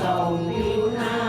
าส่องผิวน้